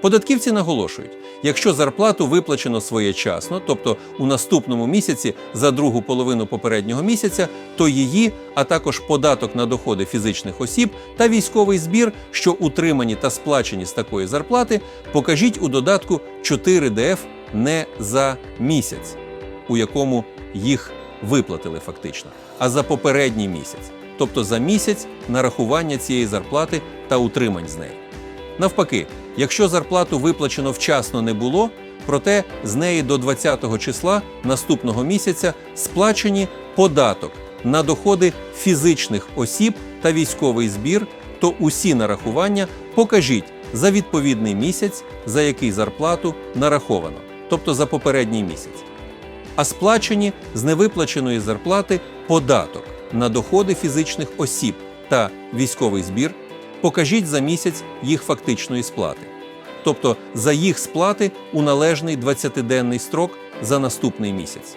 Податківці наголошують, якщо зарплату виплачено своєчасно, тобто у наступному місяці за другу половину попереднього місяця, то її, а також податок на доходи фізичних осіб та військовий збір, що утримані та сплачені з такої зарплати, покажіть у додатку 4 ДФ не за місяць, у якому їх виплатили фактично, а за попередній місяць, тобто за місяць нарахування цієї зарплати та утримань з неї. Навпаки, якщо зарплату виплачено вчасно не було, проте з неї до 20-го числа наступного місяця сплачені податок на доходи фізичних осіб та військовий збір, то усі нарахування покажіть за відповідний місяць, за який зарплату нараховано, тобто за попередній місяць. А сплачені з невиплаченої зарплати податок на доходи фізичних осіб та військовий збір покажіть за місяць їх фактичної сплати, тобто за їх сплати у належний 20-денний строк за наступний місяць.